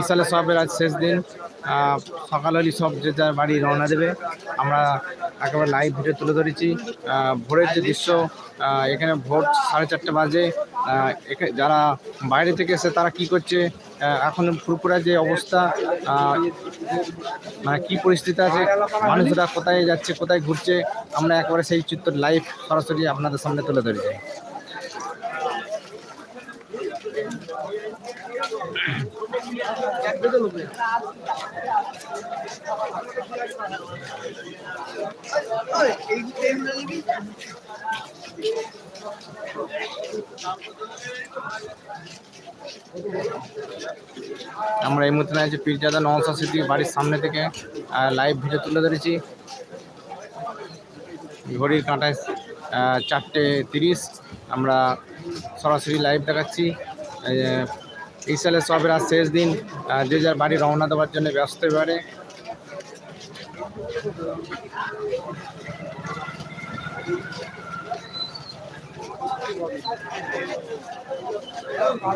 ইসালে সবের আজ শেষ দিন। সকাল হলে সব যে যার বাড়ি রওনা দেবে, আমরা একেবারে লাইভ ভিডিও তুলে ধরেছি। ভোরের যে দৃশ্য এখানে ভোর সাড়ে চারটে বাজে। যারা বাইরে থেকে এসে তারা কি করছে এখন ফুরপুরা যে অবস্থা মানে কি পরিস্থিতি আছে, মানুষরা কোথায় যাচ্ছে, কোথায় ঘুরছে, আমরা একেবারে সেই চিত্র লাইভ সরাসরি আপনাদের সামনে তুলে ধরেছি। আমরা এই মুহূর্তে আছি পীরজাদা নওসা সিটি বাড়ির সামনে থেকে লাইভ ভিডিও তুলে ধরেছি। ঘড়ির কাঁটায় চারটে তিরিশ। আমরা সরাসরি লাইভ দেখাচ্ছি। সালে সবের আজ শেষ দিন যে যার বাড়ি রওনা দেওয়ার জন্য ব্যস্ত এবারে।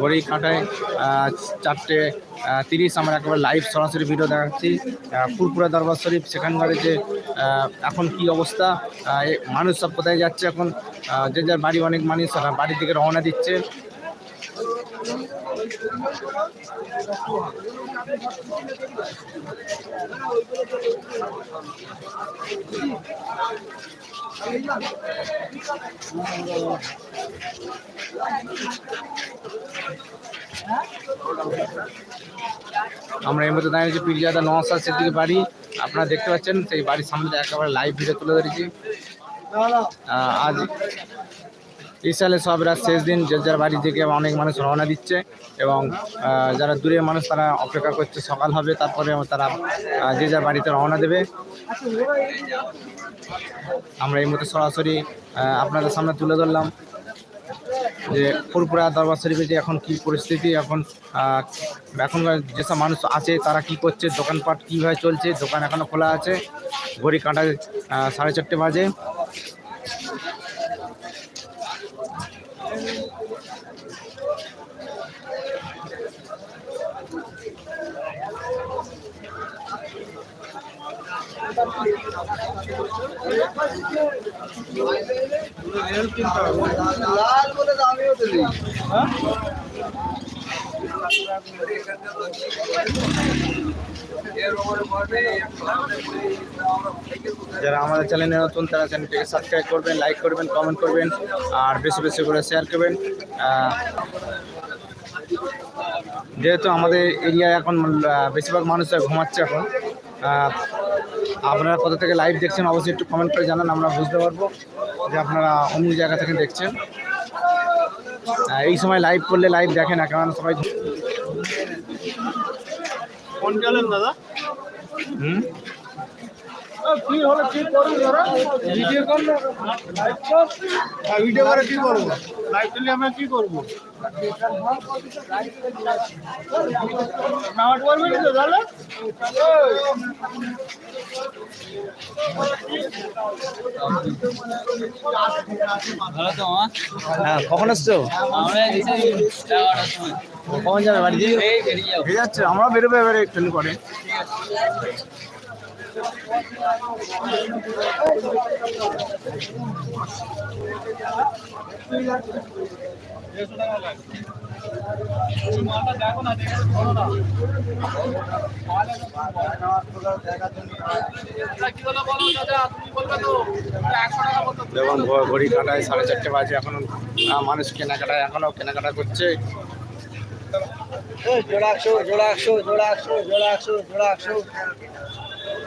ঘড়ি কাঁটায় চারটে তিরিশ, আমরা একেবারে লাইভ সরাসরি ভিডিও দেখাচ্ছি। ফুরপুরা দরবার শরীফ, সেখানকার যে এখন কি অবস্থা মানুষ সব কোথায় যাচ্ছে এখন? যে যার বাড়ি অনেক মানুষ বাড়ির দিকে রওনা দিচ্ছে। আমরা এই মধ্যে দাঁড়িয়েছি পিরিয়াদা নওয়াজ সিদ্দিকি বাড়ি। আপনারা দেখতে পাচ্ছেন, সেই বাড়ির সামনে একেবারে লাইভ ভিডিও তুলে ধরেছি। আজ এই সালে সব রাত শেষ দিন যে যার বাড়ি থেকে অনেক মানুষ রওনা দিচ্ছে এবং যারা দূরের মানুষ তারা অপেক্ষা করছে সকাল হবে তারপরে তারা যে যার বাড়িতে রওনা দেবে। আমরা এই মতো সরাসরি আপনাদের সামনে তুলে ধরলাম যে ফুরপুরা দরবার শরীফে যে এখন কি পরিস্থিতি এখন এখনকার যেসব মানুষ আছে তারা কি করছে দোকানপাট কীভাবে চলছে দোকান এখনও খোলা আছে। ঘড়ি আহ, সাড়ে চারটে বাজে। যারা আমাদের চ্যানেলে নতুন, তারা চ্যানেলটিকে সাবস্ক্রাইব করবেন লাইক করবেন কমেন্ট করবেন, আর বেশি বেশি করে শেয়ার করবেন। যেহেতু আমাদের এরিয়ায় এখন বেশিরভাগ মানুষরা ঘুমাচ্ছে এখন আপনারা কোথা থেকে লাইভ দেখছেন অবশ্যই একটু কমেন্ট করে জানান আমরা বুঝতে পারব যে আপনারা অমুক জায়গা থেকে দেখছেন। এই সময় লাইভ করলে লাইভ দেখেন না কারণ সবাই ফোন গেলেন দাদা? হুম? হলো ধরো ভিডিও কর ভিডিও করে কি করব লাইভ দিলে আমরা কি করব নামাজ পড়বি তো তাহলে হ্যাঁ কখন আসছো কখন যাবে। বাড়ি যাচ্ছে আমরাও বেরোবো এবারে একটু পরে। দেখুন ঘড়ি কাটায় সাড়ে চারটে বাজে, এখন মানুষ কেনাকাটায়, এখনও কেনাকাটা করছে। জোড়া একশো জোড়া একশো জোড়া একশো জোড়া একশো জোড়া একশো।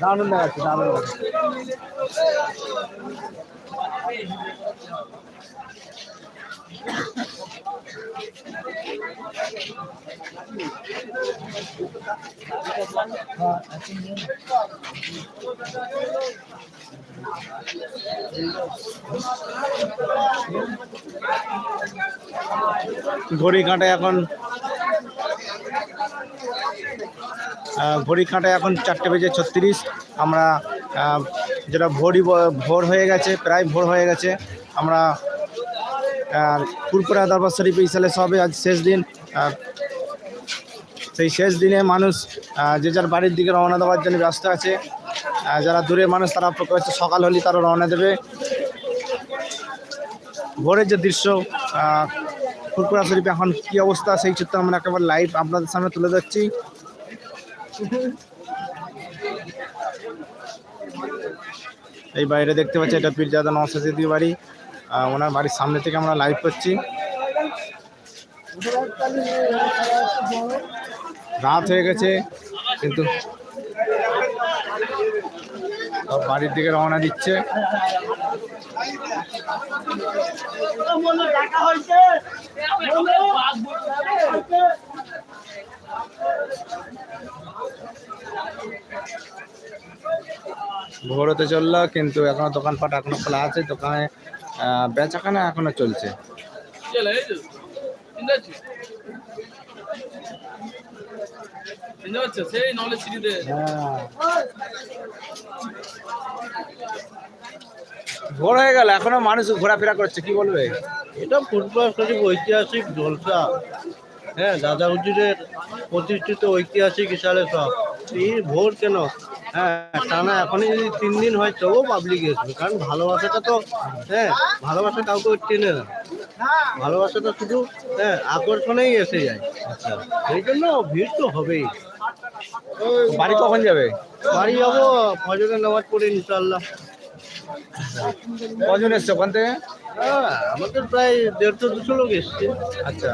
দারুণ দেখাচ্ছে দারুণ দেখাচ্ছে। ঘড়ি কাঁটায় এখন ঘড়ি কাঁটায় এখন চারটে বেজে ছত্রিশ। আমরা যেটা ভোরই ভোর হয়ে গেছে প্রায় ভোর হয়ে গেছে। আমরা আহ, ফুরপুরা দরবার শরীফ ইসালে সবে আজ শেষ দিন সেই শেষ দিনে মানুষ যে যার বাড়ির দিকে রওনা দেওয়ার জন্য ব্যস্ত আছে যারা দূরে মানুষ, তারা সকাল হলেই তারা রওনা দেবে। ভোরের যে দৃশ্য ফুরপুরা শরীফে এখন কি অবস্থা, সেই চিত্র আমরা একেবারে লাইভ আপনাদের সামনে তুলে ধরছি। এই বাইরে দেখতে পাচ্ছি, এটা পীরজাদা নওসাদি বাড়ি। ওনার বাড়ির সামনে থেকে আমরা লাইভ করছি। রাত হয়ে গেছে, কিন্তু বাড়ির দিকে রওনা দিচ্ছে। ভোর হতে চলল কিন্তু এখনও দোকানপাট এখনও খোলা আছে। দোকানে আহ, বেচাকেনা এখনও চলছে। সেই নলেজ সিটিতে ভোর হয়ে গেল এখনও মানুষ ঘোরাফেরা করছে কি বলবে? এটা ফুটবল শরীফ ঐতিহাসিক জলসা হ্যাঁ দাদা হুজুরের প্রতিষ্ঠিত ঐতিহাসিক হিসাবে সব। এই ভোর কেন? হ্যাঁ টানা এখনই যদি তিন দিন হয় তবুও পাবলিক আসবে কারণ ভালোবাসাটা তো হ্যাঁ ভালোবাসা কাউকে টেনে না। ভালোবাসাটা শুধু হ্যাঁ আকর্ষণেই এসে যায়। আচ্ছা। সেই জন্য ভিড় তো হবেই। বাড়ি কখন যাবে? বাড়ি যাব ফজরের নামাজ পড়ে ইনশাল্লাহ কজন এসছে ওখান থেকে? হ্যাঁ আমাদের প্রায় দেড়শো দুশো লোক এসছে। আচ্ছা।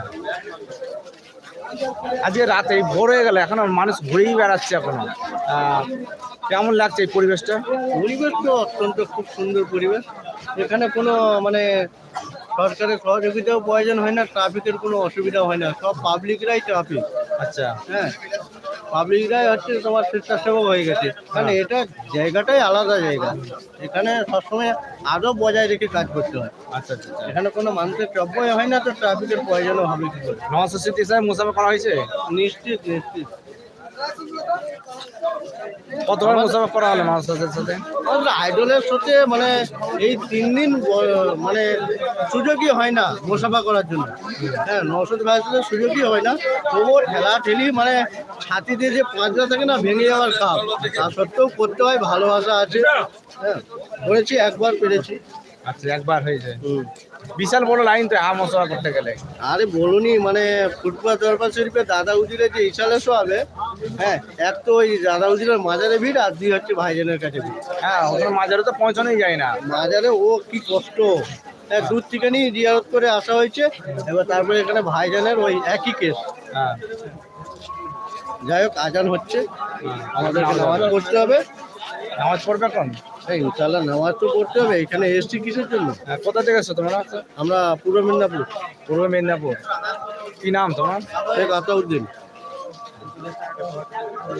আজকে রাত এই ভোর হয়ে গেল এখনও মানুষ ঘুরেই বেড়াচ্ছে এখন। কেমন লাগছে এই পরিবেশটা? পরিবেশ তো অত্যন্ত খুব সুন্দর পরিবেশ। এখানে কোনো মানে সরকারের সহযোগিতাও প্রয়োজন হয় না ট্রাফিকের কোনো অসুবিধা হয় না সব পাবলিকরাই ট্রাফিক আচ্ছা। হ্যাঁ। পাবলিকরাই হচ্ছে তোমার স্বেচ্ছাসেবক হয়ে গেছে। কারণ এটা জায়গাটাই আলাদা জায়গা। এখানে সবসময় আরও বজায় রেখে কাজ করতে হয়। আচ্ছা আচ্ছা আচ্ছা। এখানে কোনো মানুষের চব্বই হয় না তো ট্রাফিকের প্রয়োজনও হবে কি করে? নমস্কার স্মৃতি মোসাফা করা হয়েছে? নিশ্চিত নিশ্চিত। কতবার মুসাফা করা হলো নওয়াজ সাথে? আইডলের সাথে মানে এই তিন দিন মানে সুযোগই হয় না মোসাফা করার জন্য। হ্যাঁ নশো ভাইয়ের সাথে সুযোগই হয় না। তবুও ঠেলা ঠেলি মানে ছাতি দিয়ে যে পাঁচটা থাকে না ভেঙে যাওয়ার কাপ তা সত্ত্বেও করতে হয় ভালোবাসা আছে। হ্যাঁ করেছি একবার পেরেছি। আচ্ছা একবার হয়েছে হুম। বিশাল বড় লাইন তো হা মুসাফা করতে গেলে। আরে বলুনি মানে ফুটপাত দরবার শরীফে দাদা উজিরের যে ইশালে হবে হ্যাঁ এক তো ওই দাদা মাজারে ভিড় আর দুই হচ্ছে ভাইজানের কাছে ভিড়। হ্যাঁ ওখানে মাঝারে তো পৌঁছানোই যায় না। বাজারে ও কি কষ্ট। হ্যাঁ, দূর থেকে নিয়ে জিয়ারত করে আসা হয়েছে। এবার তারপরে এখানে ভাইজানের ওই একই কেস হ্যাঁ। যাই হোক আজান হচ্ছে। আমাদেরকে নামাজ পড়তে হবে। নামাজ পড়বে এখন? এই ইনশাল্লাহ নামাজ তো পড়তে হবে। এখানে এসছি কিসের জন্য? হ্যাঁ, কোথা থেকে এসছো তোমরা? আমরা পূর্ব মেদিনীপুর। পূর্ব মেদিনীপুর। কি নাম তোমার? শেখ আতাউদ্দিন।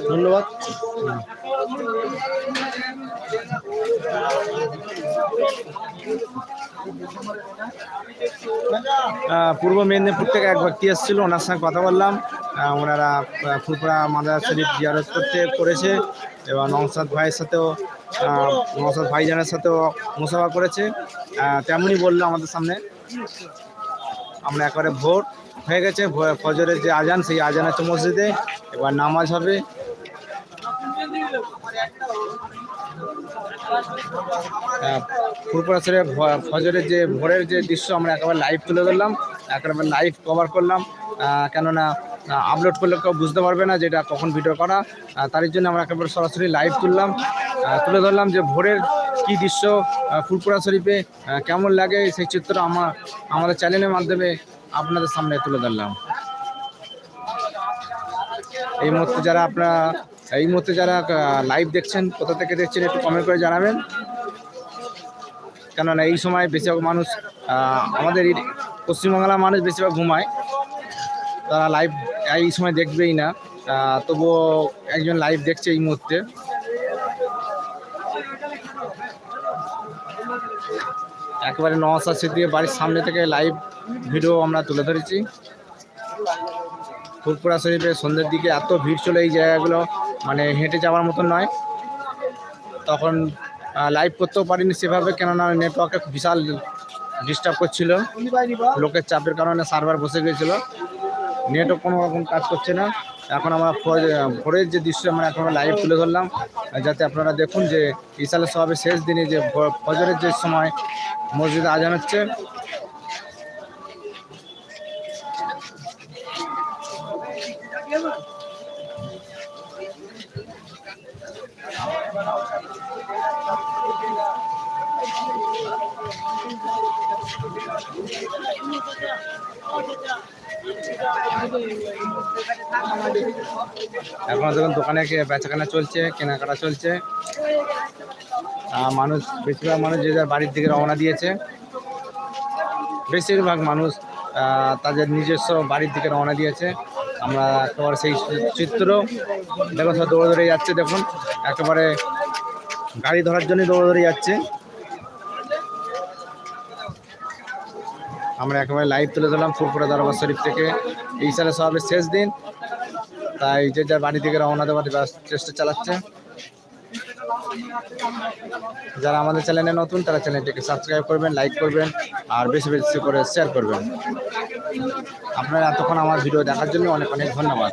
ধন্যবাদ। পূর্ব মেদিনীপুর থেকে এক ব্যক্তি এসেছিল ওনার সঙ্গে কথা বললাম। ওনারা ফুরপুরা মাদার শরীফ জিয়ারত করতে করেছে এবং নওসাদ ভাইয়ের সাথেও আহ, নওসাদ ভাইজানের সাথেও মুসাফা করেছে। তেমনই বলল আমাদের সামনে আমরা একবারে ভোট হয়ে গেছে ফজরের যে আজান সেই আজান আছে মসজিদে। এবার নামাজ হবে। আহ, ফুরপুরা শরীফ ফজরের যে ভোরের যে দৃশ্য আমরা একেবারে লাইভ তুলে ধরলাম একেবারে লাইভ কভার করলাম। কেননা আপলোড করলে কেউ বুঝতে পারবে না যে এটা কখন ভিডিও করা। তার জন্য আমরা একেবারে সরাসরি লাইভ তুললাম। তুলে ধরলাম যে ভোরের কি দৃশ্য ফুরপুরা শরীফে কেমন লাগে সেই চিত্র আমার আমাদের চ্যানেলের মাধ্যমে আপনাদের সামনে তুলে ধরলাম। এই মুহূর্তে যারা আপনারা, এই মুহূর্তে যারা লাইভ দেখছেন, কোথা থেকে দেখছেন, একটু কমেন্ট করে জানাবেন। কেননা এই সময় বেশিরভাগ মানুষ আমাদের পশ্চিমবাংলার মানুষ বেশিরভাগ ঘুমায়। তারা লাইভ এই সময় দেখবেই না। তবুও একজন লাইভ দেখছে এই মুহূর্তে। একেবারে নওয়াজা সিদ্দিকের বাড়ির সামনে থেকে লাইভ ভিডিও আমরা তুলে ধরেছি। ফুরপুরা শরীফের সন্ধ্যের দিকে এত ভিড় ছিল এই জায়গাগুলো মানে হেঁটে যাওয়ার মতন নয়। তখন লাইভ করতেও পারিনি সেভাবে, কেননা নেটওয়ার্কে বিশাল ডিস্টার্ব করছিল। লোকের চাপের কারণে সার্ভার বসে গিয়েছিল। নেটও কোনো রকম কাজ করছে না। এখন আমরা ভোরের যে দৃশ্য আমরা এখন লাইভ তুলে ধরলাম। যাতে আপনারা দেখুন যে ইসালের সবে শেষ দিনে যে ফজরের যে সময় মসজিদে আজান হচ্ছে এখন দেখুন দোকানে বেচাকেনা চলছে, কেনাকাটা চলছে। মানুষ, বেশিরভাগ মানুষ যে যার বাড়ির দিকে রওনা দিয়েছে। বেশিরভাগ মানুষ তাদের নিজস্ব বাড়ির দিকে রওনা দিয়েছে। আমরা একেবারে সেই চিত্র দেখুন সব দৌড়ে দৌড়ে যাচ্ছে দেখুন। একেবারে গাড়ি ধরার জন্যই দৌড়াদৌড়ি দৌড়ে যাচ্ছে। আমরা একেবারে লাইভ তুলে ধরলাম ফুরপুরা দরবার শরীফ থেকে। এই সালে সবের শেষ দিন। তাই যে যার বাড়ি থেকে রওনা দেওয়ার চেষ্টা চালাচ্ছে। যারা আমাদের চ্যানেলে নতুন, তারা চ্যানেলটিকে সাবস্ক্রাইব করবেন লাইক করবেন, আর বেশি বেশি করে শেয়ার করবেন। আপনারা এতক্ষণ আমার ভিডিও দেখার জন্য অনেক অনেক ধন্যবাদ।